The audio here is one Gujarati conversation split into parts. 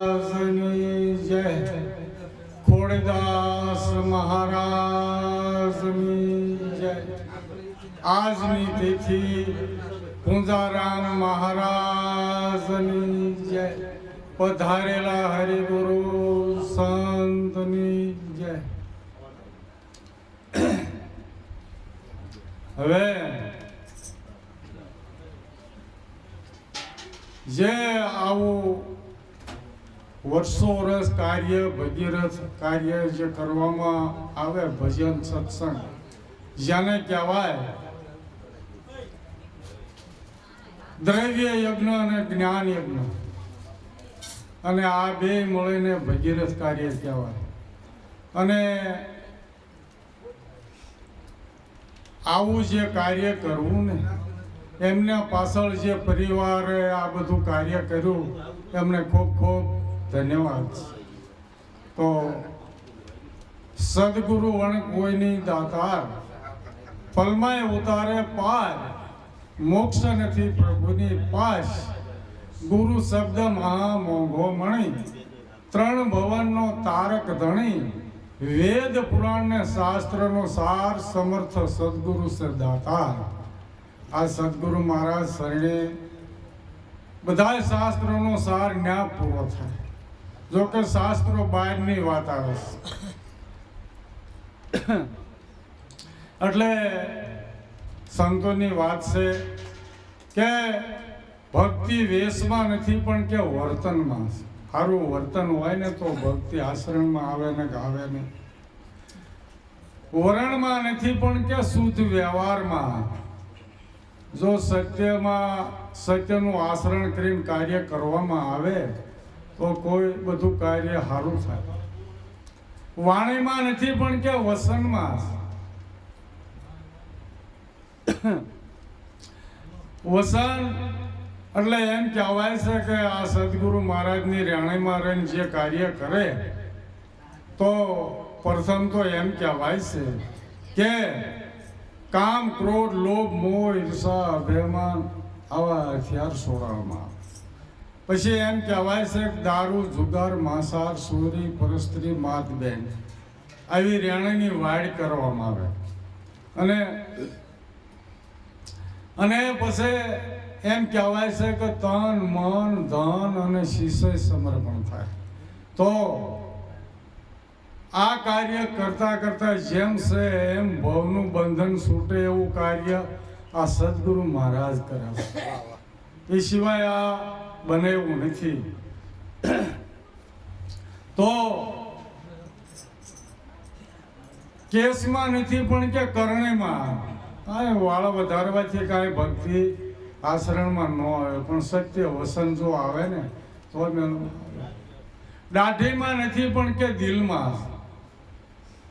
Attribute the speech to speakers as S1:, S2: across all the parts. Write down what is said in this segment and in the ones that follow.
S1: જય ખોડદાસ મહારાજની જય આજની તિથિ પૂંજારામ મહારાજની જય પધારેલા હરિગુરુ સંતની જય હવે જે આવું વર્ષો વર્ષ કાર્ય, ભગીરથ કાર્ય જે કરવામાં આવે, ભજન, સત્સંગ જેને કહેવાય, દ્રવ્ય યજ્ઞ અને જ્ઞાન યજ્ઞ. અને આ બે મળીને ભગીરથ કાર્ય કહેવાય. અને આવું જે કાર્ય કરવું ને, એમના પાછળ જે પરિવારે આ બધું કાર્ય કર્યું, એમને ખૂબ ખૂબ ધન્યવાદ. તો સદગુરુ વણ કોઈની દાતાર ફલમાય ઉતારે પાર, મોક્ષ નથી પ્રભુની પાશ. ગુરુ શબ્દ મહા મોંઘો મણી, ત્રણ ભવનનો તારક ધણી. વેદ પુરાણ ને શાસ્ત્રનો સાર સમર્થ સદગુરુ છે આ સદગુરુ મહારાજ શરણે બધા શાસ્ત્રોનો સાર ન્યા પૂરો થાય. જો કે શાસ્ત્રો બહારની વાત આવે એટલે સંતોની વાત છે કે ભક્તિ વેશમાં નથી, પણ કે વર્તનમાં છે. સારું વર્તન હોય ને તો ભક્તિ આશ્રમમાં આવે ને ગાવે ને. વરણમાં નથી, પણ કે શુદ્ધ વ્યવહારમાં. જો સત્યમાં સત્યનું આચરણ કરીને કાર્ય કરવામાં આવે તો કોઈ બધું કાર્ય સારું થાય. વાણીમાં નથી, પણ કે વસનમાં વસન એટલે એમ કહેવાય છે કે આ સદગુરુ મહારાજની રાણીમાં રહીને જે કાર્ય કરે, તો પ્રથમ તો એમ કહેવાય છે કે કામ, ક્રોધ, લોભ, મોહ, ઈર્ષા, અભિમાન આવા હથિયાર છોડાવવામાં પછી એમ કહેવાય છે કે દારૂ જુગાર માંસાર સોરી પરસ્ત્રી માત બેન આવી રેણીની વાડ કરવામાં આવે. અને અને પછી એમ કહેવાય છે કે તન મન ધન અને શિષય સમર્પણ થાય. તો આ કાર્ય કરતા કરતા જેમ છે એમ ભવનું બંધન છૂટે એવું કાર્ય આ સદગુરુ મહારાજ કરે છે. એ સિવાય આ બને એવું નથી. તો કેસમાં નથી, પણ કે કરણીમાં. કાંઈ વાળ વધારવાથી કાંઈ ભક્તિ આશરણમાં ન આવે, પણ સત્ય વસન જો આવે ને, તો દાઢીમાં નથી, પણ કે દિલમાં.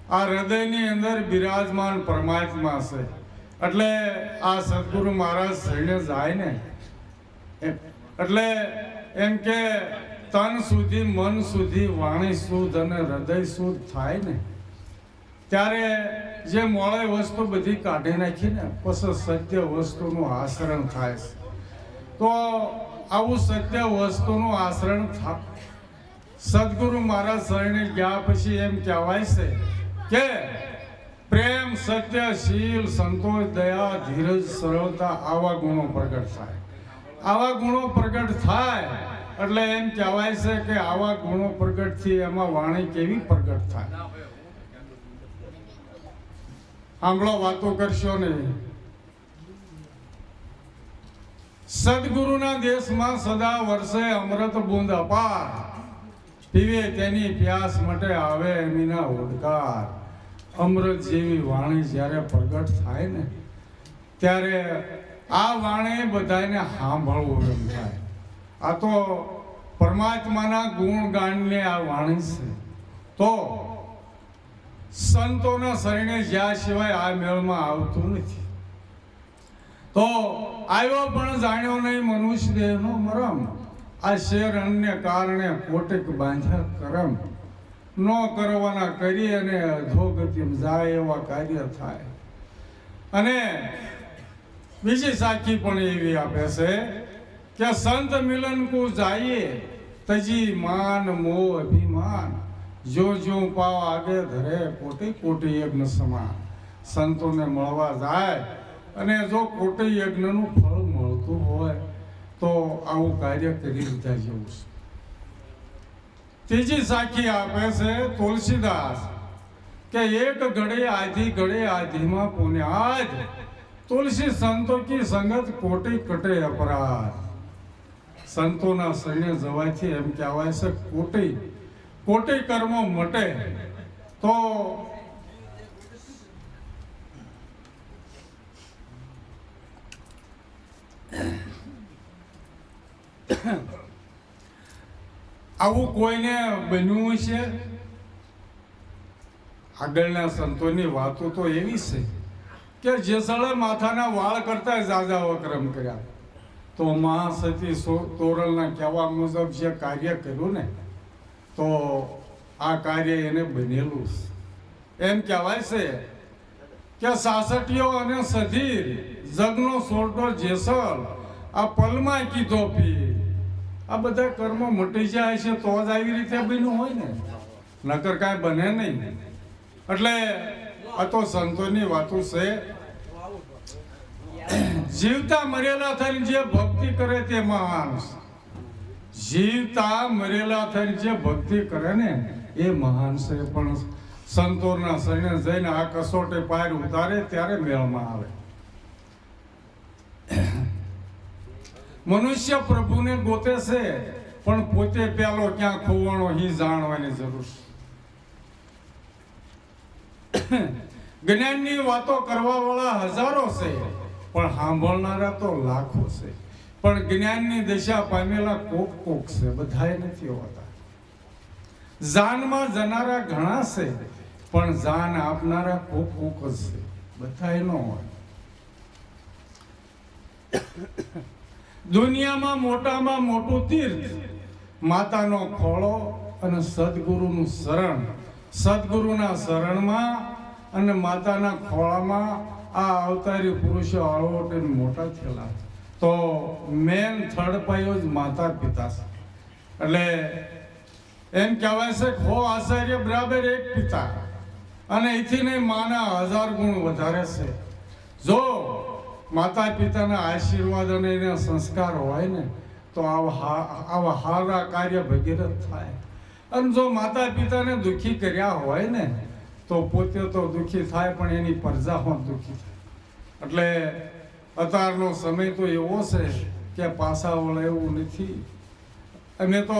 S1: આ હૃદયની અંદર બિરાજમાન પરમાત્મા છે. એટલે આ સદગુરુ મહારાજ શરણે જાય ને એટલે એમ કે તન સુધી મન સુધી વાણી શુદ્ધ અને હૃદય શુદ્ધ થાય ને, ત્યારે જે મોળે વસ્તુ બધી કાઢી નાખી ને, પછી સત્ય વસ્તુનું આચરણ થાય છે. તો આવું સત્ય વસ્તુનું આચરણ થા, સદગુરુ મહારાજ શરણે ગયા પછી એમ કહેવાય છે કે, પ્રેમ, સત્ય, શીલ, સંતોષ, દયા, ધીરજ, સરળતા આવા ગુણો પ્રગટ થાય. આવા ગુણો પ્રગટ થાય એટલે એમ કહેવાય છે કે આવા ગુણો પ્રગટથી એમાં વાણી કેવી પ્રગટ થાય? સાંભળો વાતો કરશો ને. સદગુરુના દેશમાં સદા વર્ષે અમૃત બુંદ અપાર. પીવે તેની પ્યાસ મટે આવે એમીના ઓડકાર અમૃત જેવી વાણી જ્યારે પ્રગટ થાય ને, ત્યારે આ વાણી બધાને સાંભળવું એમ થાય. આ તો પરમાત્માના ગુણ ગાનને આ વાણી છે. તો સંતોના શરણે જ્યાં સિવાય આ મેળમાં આવતું નથી. તો આવ્યો પણ જાણ્યો નહીં મનુષ્ય દેહનો મરમ. આ શેર અન્ય કારણે કોટક બાંધ્યા કરમ. ન કરવાના કરી અને અધોગતિમાં જાય એવા કાર્ય થાય. અને બીજી સાખી પણ એવી આપે છે કે સંત મિલન કો જાઈએ, તજી માન મોહ અભિમાન. જો જો પાવ આગે ધરે, કોટી કોટી યજ્ઞ સમાન. સંતોને મળવા જાય, અને જો કોટી યજ્ઞનું ફળ મળતું હોય, તો આવું કાર્ય કરી લીધા જેવું છે. ત્રીજી સાખી આપે છે તુલસીદાસ, કે એક ઘડે આધી ઘડે આધીમાં પુણે આજ તુલસી સંતો કી સંગત કોટી કટે અપરાધ. સંતોના શરણે જવાથી એમ કહેવાય છે, કોટી કોટી કર્મ મટે. તો આવું કોઈને બન્યું છે આગળના સંતોની વાતો તો એવી છે. કે જેસળે માથાના વાળ કરતા ઝાઝા વક્રમ કર્યા. તો મહાસતી તોરલના કહેવા મુજબ જે કાર્ય કર્યું ને, તો આ કાર્ય એને બનેલું છે. એમ કહેવાય છે કે સાસટીઓ અને સધીર જગનો સોરટો જેસલ આ પલમાં કીધો પી. આ બધા કર્મો મટી જાય છે તો જ આવી રીતે બન્યું હોય ને. નકર કાંઈ બને નહીં. એટલે આ તો સંતોની વાતો છે. જીવતા મરેલા થઈને જે ભક્તિ કરે તે મહાન જીવતા મરેલા થઈને જે ભક્તિ કરે ને એ મહાન છે પણ સંતોના શરણે જઈને આ કસોટે પાર ઉતારે ત્યારે મેળમાં આવે. મનુષ્ય પ્રભુને ગોતે છે, પણ પોતે પેલો ક્યાં ખોવાનો હી જાણવાની જરૂર છે. જ્ઞાનની વાતો કરવા વાળા હજારો છે, પણ સાંભળનારા તો લાખો છે. પણ જ્ઞાનની દિશા પામેલા કોક કોક છે, બધાએ નથી હોતા. જાનમાં જનારા ઘણા છે, પણ જાન આપનારા કોક કોક જ છે, બધાએ ન હોય. દુનિયામાં મોટામાં મોટું તીર્થ, માતાનો ખોળો અને સદગુરુનું શરણ. સદગુરુના શરણમાં અને માતાના ખોળામાં આ અવતારી પુરુષો અળવટે મોટા થયેલા. તો મેન થર્ડ પાયો જ માતા પિતા છે. એટલે એમ કહેવાય છે ખો આચાર્ય બરાબર એક પિતા. અને એથી નહીં માના હજાર ગુણ વધારે છે. જો માતા પિતાના આશીર્વાદ અને એના સંસ્કાર હોય ને, તો આવા હારા કાર્ય ભગીરથ થાય. અને જો માતા પિતાને દુઃખી કર્યા હોય ને તો પોતે તો દુઃખી થાય, પણ એની પ્રજા પણ દુઃખી થાય. એટલે અત્યારનો સમય તો એવો છે કે પાછા વળે એવું નથી. અમે તો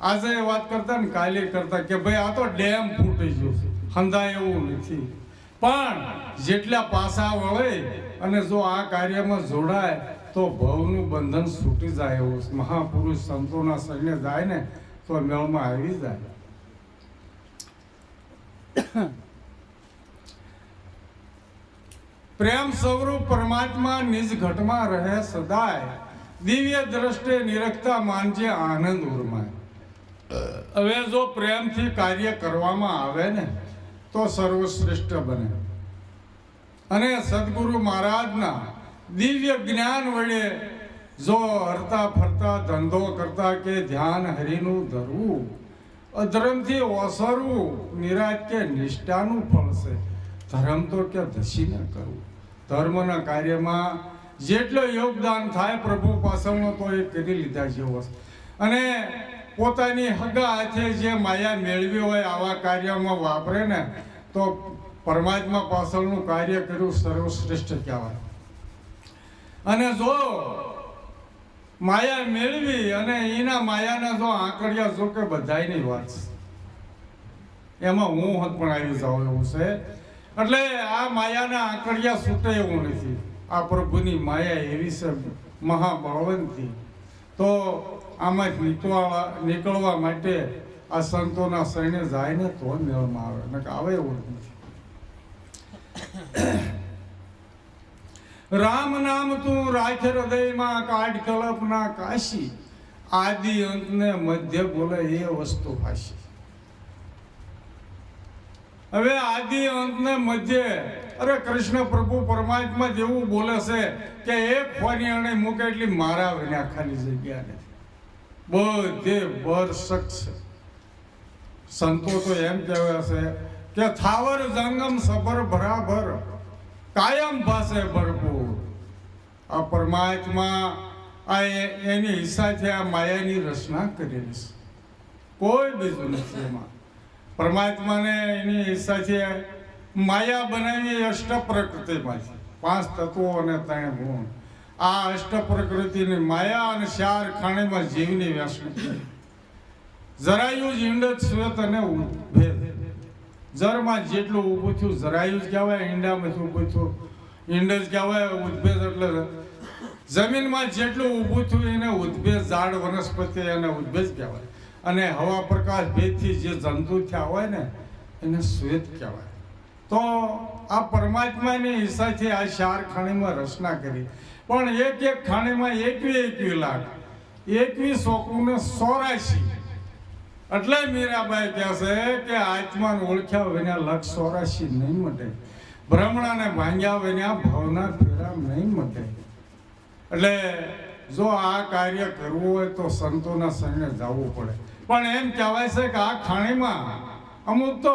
S1: આજે વાત કરતા ને કાલે કરતા કે ભાઈ આ તો ડેમ ફૂટી ગયો હંધાય એવું નથી. પણ જેટલા પાસા વળે અને જો આ કાર્યમાં જોડાય, તો ભવનું બંધન છૂટી જાય એવું. મહાપુરુષ સંતોના શરણે જાય ને, તો મેળમાં આવી જાય. પ્રેમ સ્વરૂપ પરમાત્મા નિજ ઘટમાં રહે સદાય. દિવ્ય દ્રષ્ટે નિરખતા માનજે આનંદ ઉર્માય. હવે જો પ્રેમથી કાર્ય કરવામાં આવે ને, તો સર્વશ્રેષ્ઠ બને. અને સદગુરુ મહારાજના દિવ્ય જ્ઞાન વડે જો હરતા ફરતા ધંધો કરતા કે ધ્યાન હરિનું ધરવું અધર્મથી ઓસરવું નિરાજ કે નિષ્ઠાનું ફળ છે. ધર્મ તો કે ધસીને કરવું. ધર્મના કાર્યમાં જેટલો યોગદાન થાય પ્રભુ પાસણનો તો એ કરી લીધા જેવો અને પોતાની હગા હાથે જે માયા મેળવી હોય આવા કાર્યમાં વાપરે ને, તો પરમાત્મા પાછળનું કાર્ય કર્યું સર્વશ્રેષ્ઠ કહેવાય. અને જો માયા મેળવી અને એના માયાના જો આંકડિયા શું કે બધાયની વાત છે. એમાં હું હદ પણ આવી જાઉં એવું છે. એટલે આ માયાના આંકડિયા છૂટે એવું નથી. આ પ્રભુની માયા એવી છે મહાબળવંતી. તો આમાં નીકળવા નીકળવા માટે આ સંતોના શરણે જાય ને તો મેળમાં આવે. નકર આવે એવું નથી. રામ નામ તું રાખ હૃદયમાં કાઢ કલ્પના કાશી. આદિ અંતને મધ્ય બોલે એ વસ્તુ ભાષી. હવે આદિ અંતને મધ્ય, અરે કૃષ્ણ પ્રભુ પરમાત્મા જેવું બોલે છે કે એક ફોની અણે મૂકે એટલી મારા વિના ખાલી જગ્યા નથી. બધે વર્ષક છે. સંતો તો એમ કહેવાય છે કે થાવર જંગમ સબર ભરાભર કાયમ પાસે ભરપૂર. આ પરમાત્મા આ એની હિસ્સાથી આ માયાની રચના કરેલી છે. કોઈ બીજું નથી એમાં. પરમાત્માને એની હિસ્સાથી માયા બનાવી અષ્ટ પ્રકૃતિમાંથી પાંચ તત્વો અને ત્રણ ગુણ. આ અષ્ટ પ્રકૃતિની માયા અને ચાર ખાણીમાં જીવની વ્યાસ જરાયું જ ઈંડ શ્વેત અને ભેદ. જરમાં જેટલું ઊભું થયું, જરાયું જ કહેવાય ઈંડામાંથી ઊભું થયું. ઈંડ જ કહેવાય, ઉદ્ભેદ એટલે જમીનમાં જેટલું ઊભું થયું, એને ઉદ્ભેદ, ઝાડ, વનસ્પતિ એને ઉદ્ભેદ કહેવાય. અને હવા પ્રકાશ ભેદથી જે જંતુ થયા હોય ને, એને શ્વેત કહેવાય. તો આ પરમાત્માની હિસ્સાથી આ ચાર ખાણીમાં રચના કરી. પણ એક એક ખાણીમાં એકવી એકવી લાખ એકવી સોકુને સોરાશી એટલે મીરાબાઈ કહે છે કે આત્માન ઓળખ્યા વિના લક્ષ સોરાશી નહીં મટે. ભ્રમણાને ભાંગ્યા વિના ભાવના ફેરા નહીં મટે. એટલે જો આ કાર્ય કરવું હોય તો સંતોના શરણે જવું પડે. પણ એમ કહેવાય છે કે આ ખાણીમાં અમુક તો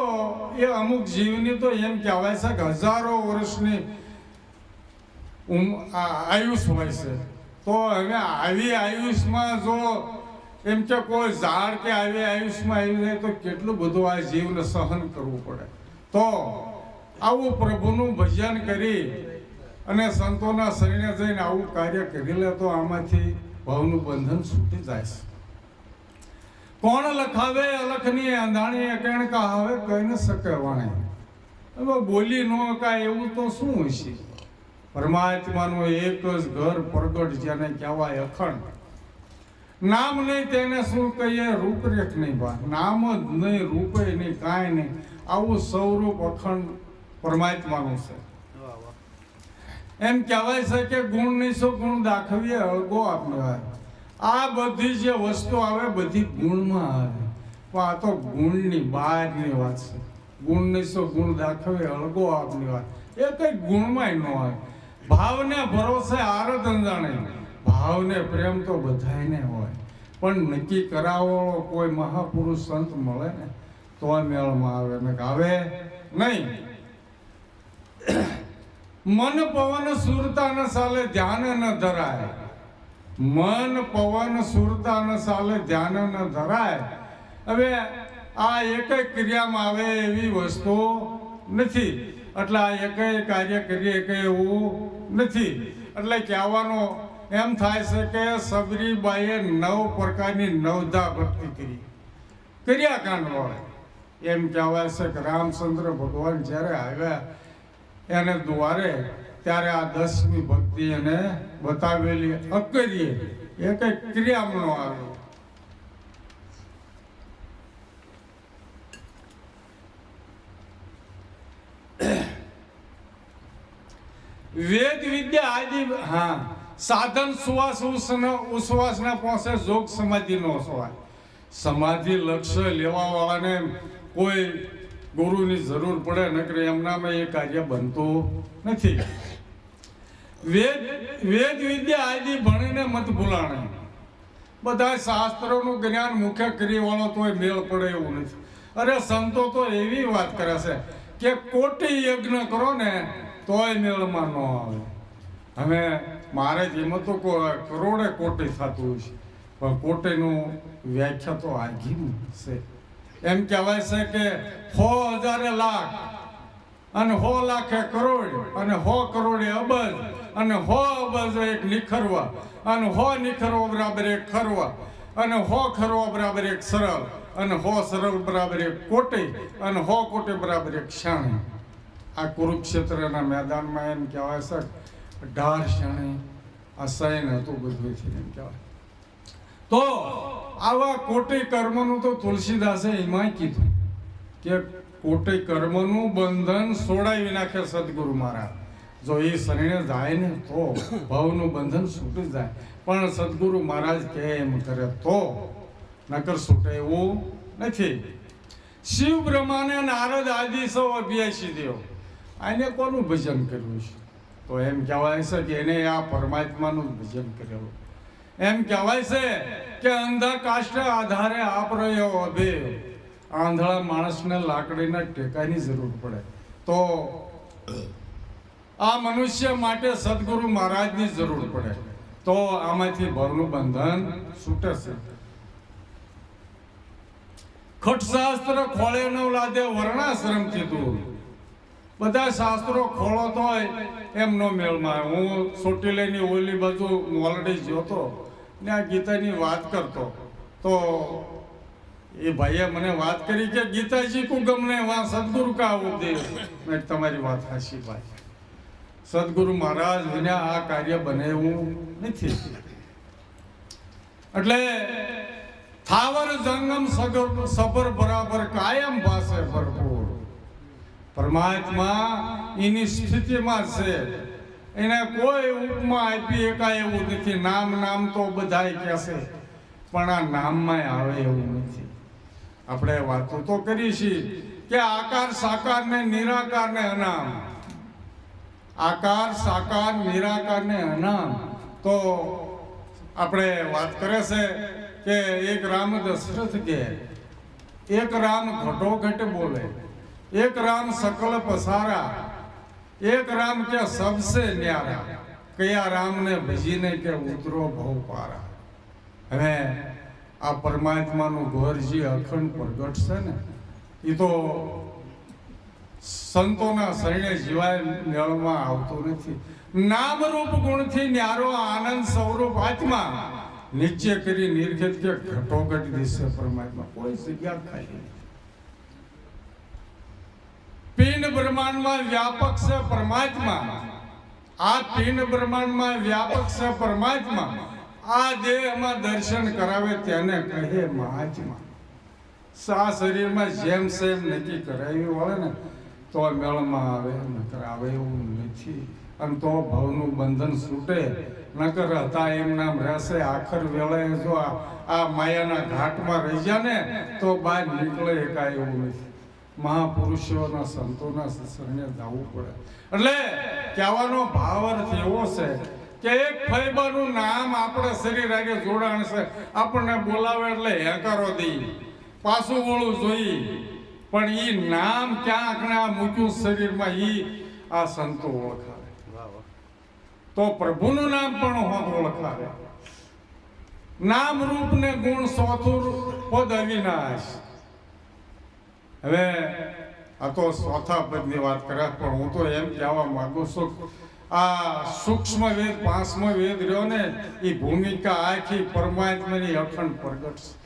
S1: એ અમુક જીવની તો એમ કહેવાય છે કે હજારો વર્ષની આયુષ હોય છે. તો હવે આવી આયુષમાં જો એમ કે કોઈ ઝાડ કે આવી આયુષમાં આવી જાય તો કેટલું બધું આ જીવને સહન કરવું પડે. તો આવું પ્રભુનું ભજન કરી અને સંતોના શરીરે જઈને આવું કાર્ય કરી લે તો આમાંથી ભાવનું બંધન છૂટી જાય છે. કોણ લખાવે અલખની અંધાણી અકેણ કહાવે કહી ન શકે વાણે. હવે બોલી ન કાય એવું તો શું હશે? પરમાત્માનું એક જ ઘર પ્રગટ જેને કહેવાય અખંડ. નામ નહીં તેને શું કહીએ? રૂપરેખ નહીં બા નામ જ નહીં, રૂપે નહીં, કાંઈ નહીં. આવું સ્વરૂપ અખંડ પરમાત્માનું છે. એમ કહેવાય છે કે ગુણ નહીં ગુણ દાખવીએ? અળગો આપણે આ બધી જે વસ્તુ આવે, બધી ગુણમાં આવે. પણ આ તો ગુણની બહારની વાત છે. ગુણ નહીં ગુણ દાખવે અળગો આપની વાત. એ કંઈ ગુણમાંય ન આવે ભાવને ભરોસે આરત અંજાણે ભાવને પ્રેમ તો બધાયને હોય. પણ નક્કી કરાવવાળો કોઈ મહાપુરુષ સંત મળે ને, તો મેળમાં આવે. ને આવે નહીં. મન પવન સુરતા ન સાલે ધ્યાન ન ધરાય. મન પવન સુરતા ન સાલે ધ્યાન ન ધરાય. હવે આ એક ક્રિયામાં આવે એવી વસ્તુ નથી. એટલે આ એક કાર્ય કરીએ કે એવું નથી. એટલે કહેવાનો એમ થાય છે કે સબરીબાઈએ નવ પ્રકારની નવધા ભક્તિ કરી. ક્રિયાકાંડ વાળા. એમ કહેવાય છે કે રામચંદ્ર ભગવાન જ્યારે આવ્યા એને દ્વારે, ત્યારે આ દસમી ભક્તિ એને બતાવેલી અકરીએ. એ કઈ ક્રિયામાં ન આવ્યો વેદ વિદ્યા આદિ, હા. સાધન સુવાસ ઉસનો ઉશ્વાસના પહોંચે જોગ સમાધિ નો સવાય સમાધિ લક્ષ્ય લેવા વાળાને કોઈ ગુરુની જરૂર પડે, નકર એમનામાં એ કાર્ય બનતું નથી. વેદ વેદ વિદ્યા આદિ ભણીને મત ભૂલાણે. બધા શાસ્ત્રોનું જ્ઞાન મુખ્ય કરી વાળો તોય મેળ પડે એવું નથી. અરે સંતો તો એવી વાત કરે છે કે કોટી યજ્ઞ કરો ને તોય મેળમાં ન આવે. હવે મારે જેમાં તો કરોડે કોટી થતું છે. પણ કોટીનું વ્યાખ્યા તો આગી છે. એમ કહેવાય છે કે સો હજારે લાખ, અને સો લાખે કરોડ, અને સો કરોડે અબજ, અને સો અબજ એક નિખરવા, અને સો નિખરવા બરાબર એક ખરવા, અને સો ખરવા બરાબર એક સરળ, અને હો સરળ બરાબર એક કોટી, અને હો કોટી બરાબર એક શાણી આ કુરુક્ષેત્રના મેદાનમાં એમ કહેવાય છે ઢાર શણે આ સૈન હતું બધું છે એમ કહેવાય. તો આવા કોટી કર્મનું તો તુલસીદાસે એમાં કીધું કે કોટી કર્મનું બંધન સોડાવી નાખે સદગુરુ મહારાજ. જો એ શરીરે જાય ને તો ભાવનું બંધન છૂટી જાય. પણ સદગુરુ મહારાજ કે એમ કરે તો? નકર છૂટે એવું નથી. શિવ બ્રહ્માને નારદ આદિ સૌ અભ્યાસી દેવ. આને કોનું ભજન કર્યું છે? તો એમ કહેવાય છે કે એને આ પરમાત્માનું ભજન કરેલું. એમ કહેવાય છે કે અંધકાષ્ટ આધારે આપ રહ્યો અભે. આંધળા માણસને લાકડીના ટેકાની જરૂર પડે. તો આ મનુષ્ય માટે સદગુરુ મહારાજની જરૂર પડે. તો આમાંથી ભરનું બંધન છૂટે છે. ખટશાસ્ત્ર ખોળે નવ લાદે વર્ણાશ્રમ દૂર. બધા શાસ્ત્રો ખોળો તોય એમનો મેળમાં હું સોટીલેની ઓલી બાજુ મોલડી જોતો ને આ ગીતાની વાત કરતો. તો એ ભાઈએ મને વાત કરી કે, ગીતાજી કું ગમને વા સદગુરુ કા ઉપદેશ મેં તમારી વાત હાશી ભાઈ. સદગુરુ મહારાજ વિના આ કાર્ય બને હું નથી. એટલે થાવર જંગમ સગર સબર બરાબર કાયમ પાસે ભરપૂર. પરમાત્મા એની સ્થિતિમાં છે. એને કોઈ ઉપમા આપી એકાય એવું નથી. નામ નામ તો બધાય કહેશે, પણ આ નામમાં આવે એવું નથી. આપણે વાતો તો કરી છીએ કે આકાર, સાકાર ને નિરાકાર ને અનામ. આકાર, સાકાર, નિરાકાર ને અનામ. તો આપણે વાત કરે છે કે એક રામ દશરથ કે, એક રામ ઘટોઘટ બોલે. એક રામ સકલ પસારા, એક રામ કે સબસે ન્યારા, કયા રામને ભજીને કે ઉતરો ભવ પારા. હવે આ પરમાત્માનું ઘર જે અખંડ પ્રગટ છે ને એ તો સંતોના શરણે જીવાય મેળમાં આવતું નથી. નામરૂપ ગુણથી ન્યારો આનંદ સ્વરૂપ આત્મા. નીચે કરી નિર્ઘત કે ઘટોઘટ દિશે પરમાત્મા. કોઈ જગ્યા ખાલી નથી. પિંડ બ્રહ્માંડમાં વ્યાપક છે પરમાત્મા. આ પિંડ બ્રહ્માંડમાં વ્યાપક છે પરમાત્મા. આ દેહમાં દર્શન કરાવે તેને કહે મહાત્મા. આ શરીરમાં જેમ સેમ નક્કી કરાવી હોય ને, તો મેળમાં આવે, નકર આવે એવું નથી. અને તો ભવનું બંધન છૂટે. નકર હતા એમ નામ રહેશે. આખર વેળાએ જો આ- આ માયાના ઘાટમાં રહી જાય ને તો બહાર નીકળે એકા એવું નથી. મહાપુરુષોના સંતોના શરણે જવું પડે. એટલે કહેવાનો ભાવ અર્થ એવો છે કે એક ફૈબાનું નામ આપણે શરીર આગળ જોડાણ છે. આપણને બોલાવે એટલે હેકારો દઈ પાછું વળું જોઈ. પણ એ નામ ક્યાંક ને આ મૂક્યું શરીરમાં એ આ સંતો ઓળખાવે. તો પ્રભુનું નામ પણ ઓળખાવે. નામ રૂપ ને ગુણ સોથુર પદ અવિનાશ. હવે આ તો ચોથા વાત કરે પણ હું તો એમ કહેવા માંગુ છું, આ સૂક્ષ્મ વેદ પાંચમો વેદ રહ્યો ને એ ભૂમિકા આખી પરમાત્માની અખંડ પ્રગટ છે.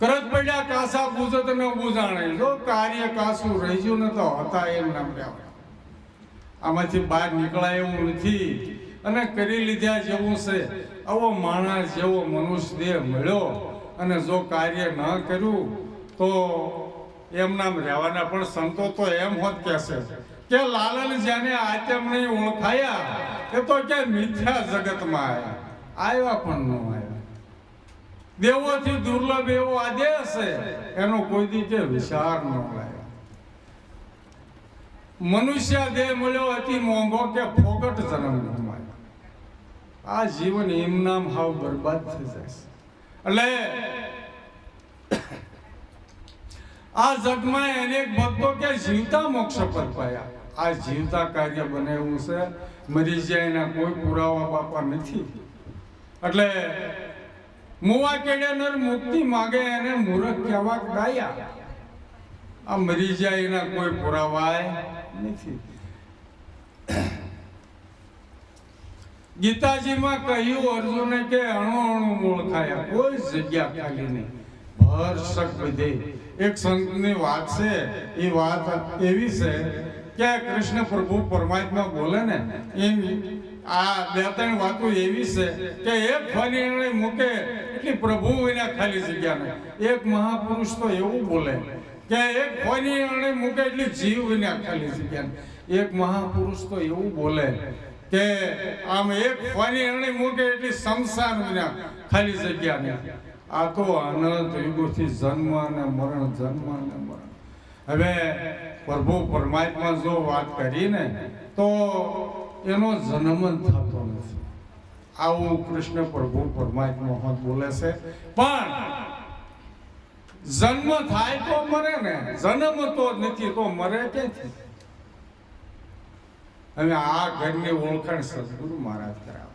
S1: કરત પડ્યા કાસા બુજો તમે બુજાણે, જો કાર્ય કાસું રહી ગયું ને તો હતા એમ નામ રહ્યા આમાંથી બહાર નીકળાય એવું નથી. અને કરી લીધા જેવું છે. આવો માણસ, જેવો મનુષ્ય દેહ મળ્યો અને જો કાર્ય ન કર્યું, તો એમ નામ રહેવાના. પણ સંતો તો એમ હોત કહેશે કે લાલન જેને આત્મ નહીં ઓળખાયા, એ તો કે મિથ્યા જગતમાં આવ્યા આવ્યા પણ ન આવ્યા દેવોથી દુર્લભ એવો આદેશ એનો કોઈ દી કે વિચાર ન લાગ્યો મનુષ્ય દેહ મળ્યો અતિ મોંઘો કે ફોગટ જન્મ આ જીવન એમ નામ હાવ બરબાદ થઈ જાય છે. એટલે આ જગમાં અનેક ભક્તો કે જીવતા મોક્ષ પર પાયા. આ જીવતા કાર્ય બને એવું છે. મરી જાય એના કોઈ પુરાવા બાપા નથી. એટલે મુવા કેડે મુક્તિ માગે એને મૂરખ કહેવા ગાયા આ મરી જાય એના કોઈ પુરાવાય નથી. ગીતાજીમાં કહ્યું, અર્જુને કે અણુ અણુ મૂળ ખાયા. કોઈ જગ્યા ખાલી નહીં. ભરસક વિધે. એક સંતની વાત છે, એ વાત એવી છે કે કૃષ્ણ પ્રભુ પરમાત્મા બોલે ને, એમ આ બે ત્રણ વાતો એવી છે કે એક ફરી મૂકે, એટલી પ્રભુ વિના ખાલી જગ્યા નહીં. એક મહાપુરુષ તો એવું બોલે કે એક ફરી અણે મૂકે, એટલી જીવ વિના ખાલી જગ્યા એક મહાપુરુષ તો એવું બોલે કે આમ એક ફરી અણે મૂકે એટલી સંસાર વિના ખાલી જગ્યા ને તો અનંત યુગોથી જન્મ અને મરણ જન્મ અને મરણ. હવે પ્રભુ પરમાત્મા જો વાત કરીને, તો એનો જન્મ થતો નથી. આવું કૃષ્ણ પ્રભુ પરમાત્મા બોલે છે. પણ જન્મ થાય તો મરે ને, જન્મ તો નથી, તો મરે ક્યાંથી? હવે આ ઘરની ઓળખાણ સદગુરુ મહારાજ કરાવે.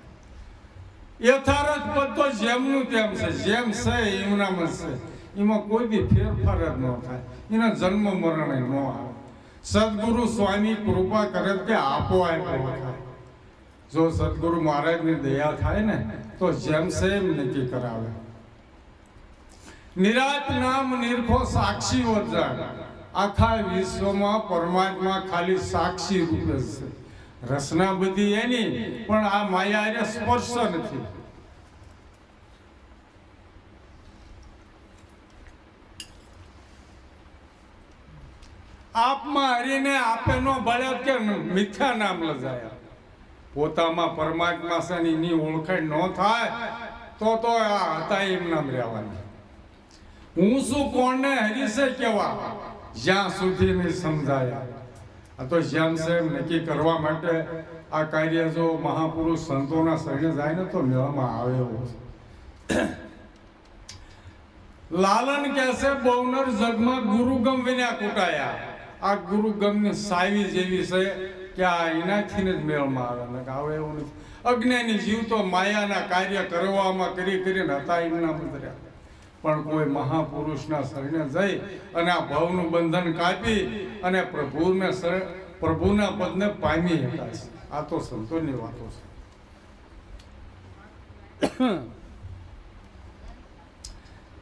S1: યથાર્થ તો જેમનું તેમ છે, જેમ છે એમનામાં છે. એમાં કોઈ બી ફેરફાર જ ન થાય. એના જન્મ મરણ ન આવે. સદગુરુ સ્વામી કૃપા કરે કે આપો થાય. જો સદગુરુ મહારાજની દયા થાય ને, તો જેમ છે એમ નક્કી કરાવે. નિરાત નામ નિર્ભો સાક્ષી વજાણ આખા વિશ્વમાં પરમાત્મા ખાલી સાક્ષી રૂપે છે. રસના બધી એની, પણ આ માયા એને સ્પર્શ નથી. આપમાં હરીને આપે નો બળ્યો કે મિથ્યા નામ લજાયા. પોતામાં પરમાત્મા એની ઓળખાણ ન થાય, તો તો આ હતા એમ નામ રહેવાની. હું શું કોણને હરીશે કેવા? જ્યાં સુધી નહીં સમજાયા. તો છે એમ નક્કી કરવા માટે આ કાર્ય જો મહાપુરુષ સંતોના શરણે જાય ને તો મેળામાં આવે એવું લાલન કહેશે, બહુનર જગમાં ગુરુગમ વિના કુટાયા આ ગુરુગમની સાવી જેવી છે કે આ એનાથી જ મેળમાં આવે. ને આવે એવું નથી. અજ્ઞાની જીવ તો માયાના કાર્ય કરવામાં કરી કરીને હતા એમના બદર્યા પણ કોઈ મહાપુરુષના શરણે જઈ અને આ ભાવનું બંધન કાપી અને પ્રભુને પ્રભુના પદને પામી શકાય આ તો સંતોની વાતો છે.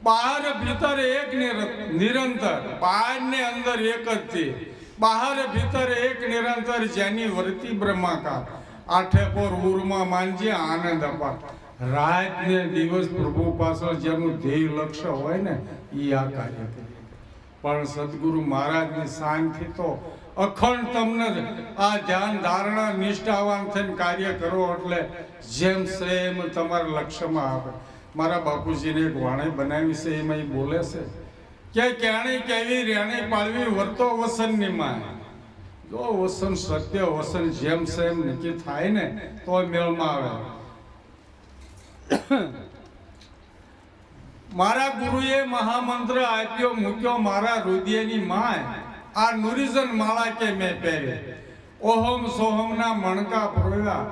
S1: બહાર ભીતર એક નિરંતર બહાર ને અંદર એક જ છે. બહાર ભીતર એક નિરંતર જેની વર્તી બ્રહ્માકાર. આઠે પોર ઉર્મા માનજે આનંદ અપાર. રાત ને દિવસ પ્રભુ પાછળ જેનું ધ્યેય લક્ષ્ય હોય ને એ આ કાર્ય કરે. પણ સદગુરુ મહારાજની સાંજથી તો અખંડ તમને આ ધ્યાન ધારણા નિષ્ઠાવાન થઈને કાર્ય કરો એટલે જેમ સેમ તમારા લક્ષ્યમાં આવે. મારા બાપુજીને એક વાણી બનાવી છે, એમાં એ બોલે છે, કે કેણી કેવી રેણી પાળવી વર્તો વસનની માં જો વસન સત્ય વસન જેમ સેમ નક્કી થાય ને તો મેળમાં આવે. મારા ગુરુએ મહામંત્ર આપ્યો, મૂક્યો મારા હૃદયની માય. આ નુરિઝન માળા કે મેં પહેરે ઓહમ સોહમના મણકા પરોયા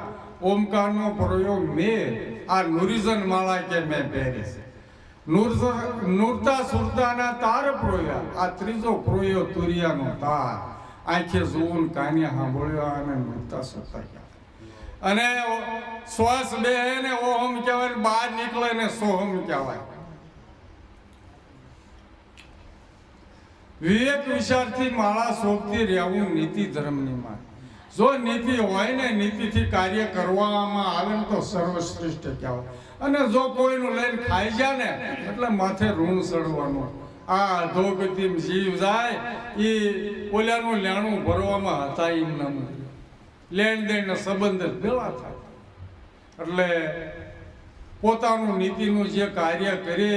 S1: ઓમકારનો પ્રયોગ મેં આ નુરિઝન માળા કે મેં પહેરી નુરતા સુરતાના તાર પ્રોયા આ ત્રીજો પ્રોયો તુરિયાનો તાર. આંખે જોવું કાન્યા કાને સાંભળ્યો અને નૂરતા સુરતા. અને શ્વાસ બે ને ઓહમ કહેવાય બહાર નીકળે ને સોહમ કહેવાય. વિવેક વિચારથી માળા શોભતી રહેવું નીતિ ધર્મની માં જો નીતિ હોય ને નીતિથી કાર્ય કરવામાં આવે તો સર્વશ્રેષ્ઠ કહેવાય. અને જો કોઈનું લઈને ખાઈ જાય ને, એટલે માથે ઋણ ચડવાનું. આ અધોગતિ જીવ જાય એ ઓલાનું લેણું ભરવામાં હતા એમ નામ લેણ દેણ સંબંધ જ ભેળા થાય. એટલે પોતાનું નીતિનું જે કાર્ય કરે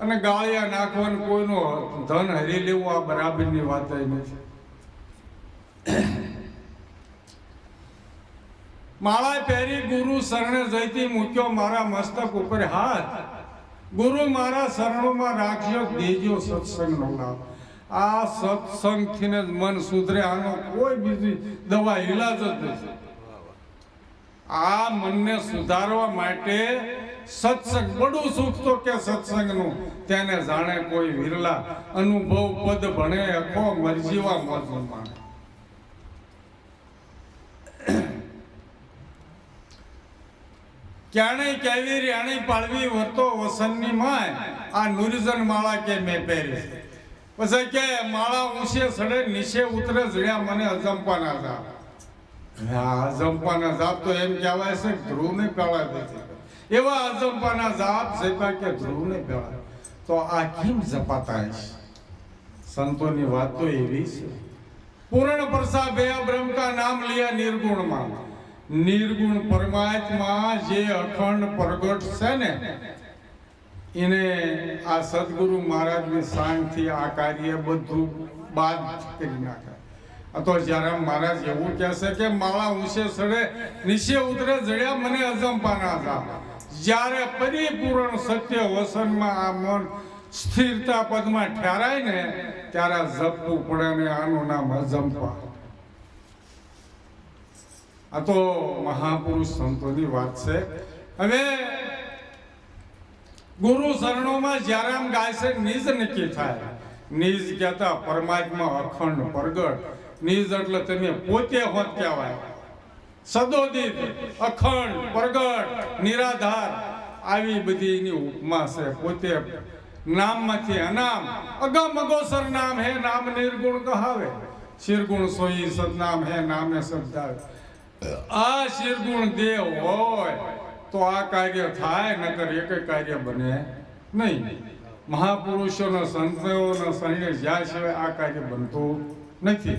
S1: અને ગાળિયા નાખવાનું કોઈનું ધન હરી લેવું આ બરાબરની વાત નથી. માળા પહેરી ગુરુ શરણે જઈથી મૂક્યો મારા મસ્તક ઉપર હાથ. ગુરુ મારા શરણોમાં રાખ્યો, દેજો સત્સંગનો લાભ આ સત્સંગથી જ મન સુધરે, આનો કોઈ બીજી દવા ઈલાજ જ નથી. આ મનને સુધારવા માટે સત્સંગ બડું સુખ તો કે સત્સંગનું, તેને જાણે કોઈ વિરલા અનુભવ પદ ભણે, અખો મરજીવા મોજું માણે. ક્યાણે કેવી રેણી પાળવી વર્તો વસનની માય, આ નુરિઝન માળા કે મેં પહેરી પછી કે માળા ઊંચે સડે નીચે ઉતરે જડ્યા મને અજંપાના જાપ હા અજંપાના જાપ તો એમ કહેવાય છે ધ્રુવ ધ્રુવને પેળા દેતી એવા અજંપાના જાપ જેવા કે ધ્રુવને પેળા તો આ કેમ જપાતા છે સંતોની વાત તો એવી છે. પૂર્ણ પ્રસાદ બે બ્રહ્મ કા નામ લિયા નિર્ગુણમાં નિર્ગુણ પરમાત્મા જે અખંડ પ્રગટ છે ને એને આ સદગુરુ મહારાજની સાંજથી આ કાર્ય બધું બાદ કરી નાખે. તો જ્યારે મહારાજ એવું કહેશે કે માળા ઊંચે સડે, નીચે ઉતરે, જડ્યા મને અજંપાના હતા જ્યારે પરિપૂર્ણ સત્ય વસનમાં આ મન સ્થિરતા પદમાં ઠેરાય ને, ત્યારે જપવું પડે ને આનું નામ અજંપા. આ તો મહાપુરુષ સંતોની વાત છે. હવે ગુરુ શરણોમાં જ્યારે આમ ગાય છે, નિજ નક્કી થાય. નિજ કહેતા પરમાત્મા અખંડ પ્રગટ. નિજ એટલે તમે પોતે હોત કહેવાય. સદોદિત, અખંડ, પ્રગટ, નિરાધાર આવી બધી એની ઉપમા છે. પોતે નામમાંથી અનામ. અગમ અગોસર નામ હે નામ નિર્ગુણ કહાવે. શિરગુણ સોઈ સદનામ હે નામે શબ્દાવે આ શિરગુણ દેવ હોય. તો આ કાર્ય થાય, નકર એક કાર્ય બને નહીં. મહાપુરુષોના સંતોના શરણે જ્યાં સિવાય આ કાર્ય બનતું નથી.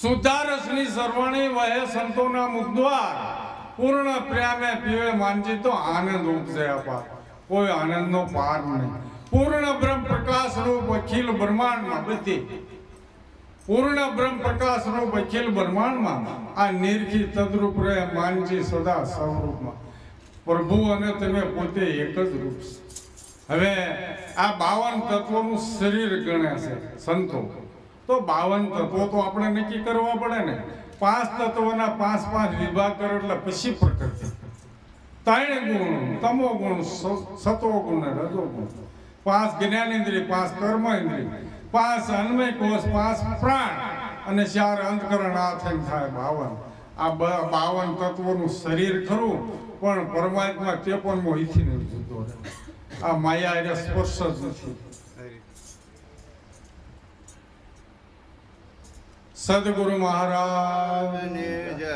S1: સુધારસની સરવાણી વહે સંતોના મુદ્વાર પૂર્ણ પ્રેમે પીવે માનજી તો આનંદ ઉપજે અપાર કોઈ આનંદનો પાર નહીં. પૂર્ણ બ્રહ્મ પ્રકાશ રૂપ અખિલ બ્રહ્માંડમાં બધી પૂર્ણ બ્રહ્મ પ્રકાશ રૂપ અખિલ બ્રહ્માંડમાં આ નિરખી તદ્રુપ રહે માનજી સદા સ્વરૂપમાં. પ્રભુ અને તમે પોતે એક જ રૂપ છે. હવે આ બાવન તત્વોનું શરીર ગણે છે સંતો. તો બાવન તત્વો તો આપણે નક્કી કરવા પડે ને. પાંચ તત્વોના પાંચ પાંચ વિભાગ કરો એટલે પછી પ્રકૃતિ. ત્રણ ગુણ, તમો ગુણ સતો ગુણ રજો ગુણ. પાંચ જ્ઞાનેન્દ્રિય, પાંચ કર્મ ઇન્દ્રિય. પાંચ અન્મય કોષ પાંચ પ્રાણ. અને ચાર અંતકરણ આ થઈને થાય બાવન. આ બાવન તત્વોનું શરીર ખરું, પણ પરમાત્મા તે પણ મોહિથી જુદો આ માયા એને સ્પર્શ જ નથી. સદગુરુ મહારાજ
S2: જય.